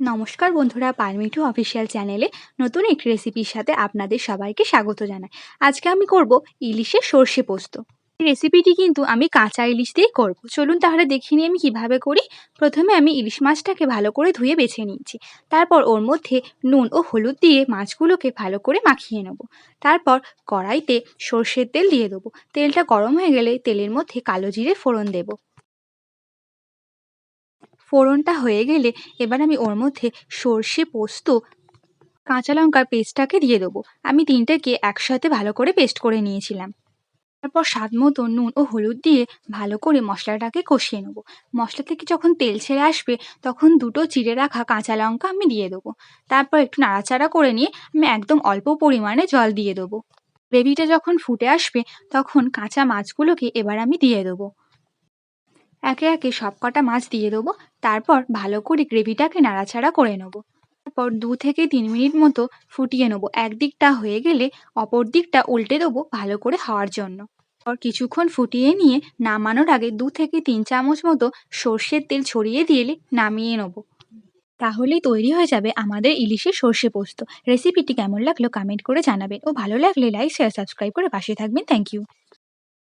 নমস্কার বন্ধুরা পারমিটু অফিসিয়াল চ্যানেলে নতুন একটি রেসিপির সাথে আপনাদের সবাইকে স্বাগত জানাই। আজকে আমি করব ইলিশের সর্ষে পোস্ত। রেসিপিটি কিন্তু আমি কাঁচা ইলিশ দিয়েই করব। চলুন তাহলে দেখে নিই আমি কীভাবে করি। প্রথমে আমি ইলিশ মাছটাকে ভালো করে ধুয়ে বেছে নিয়েছি। তারপর ওর মধ্যে নুন ও হলুদ দিয়ে মাছগুলোকে ভালো করে মাখিয়ে নেব। তারপর কড়াইতে সর্ষের তেল দিয়ে দেবো। তেলটা গরম হয়ে গেলে তেলের মধ্যে কালো জিরে ফোড়ন দেবো। ফোড়নটা হয়ে গেলে এবার আমি ওর মধ্যে সর্ষে, পোস্ত, কাঁচা লঙ্কার পেস্টটাকে দিয়ে দেবো। আমি তিনটেকে একসাথে ভালো করে পেস্ট করে নিয়েছিলাম। তারপর স্বাদ মতো নুন ও হলুদ দিয়ে ভালো করে মশলাটাকে কষিয়ে নেব। মশলা থেকে যখন তেল ছেড়ে আসবে, তখন দুটো চিড়ে রাখা কাঁচা লঙ্কা আমি দিয়ে দেবো। তারপর একটু নাড়াচাড়া করে নিয়ে আমি একদম অল্প পরিমাণে জল দিয়ে দেবো। গ্রেভিটা যখন ফুটে আসবে, তখন কাঁচা মাছগুলোকে এবার আমি দিয়ে দেবো। একে একে সব কটা মাছ দিয়ে দেবো, তারপর ভালো করে গ্রেভিটাকে নাড়াচাড়া করে নেব। তারপর দু থেকে তিন মিনিট মতো ফুটিয়ে নেব। একদিকটা হয়ে গেলে অপর দিকটা উল্টে দেবো ভালো করে হওয়ার জন্য। পর কিছুক্ষণ ফুটিয়ে নিয়ে নামানোর আগে দু থেকে তিন চামচ মতো সর্ষের তেল ছড়িয়ে দিয়ে নামিয়ে নেব। তাহলেই তৈরি হয়ে যাবে আমাদের ইলিশের সর্ষে পোস্ত। রেসিপিটি কেমন লাগল কমেন্ট করে জানাবেন ও ভালো লাগলে লাইক, শেয়ার, সাবস্ক্রাইব করে পাশে থাকবেন। Thank you.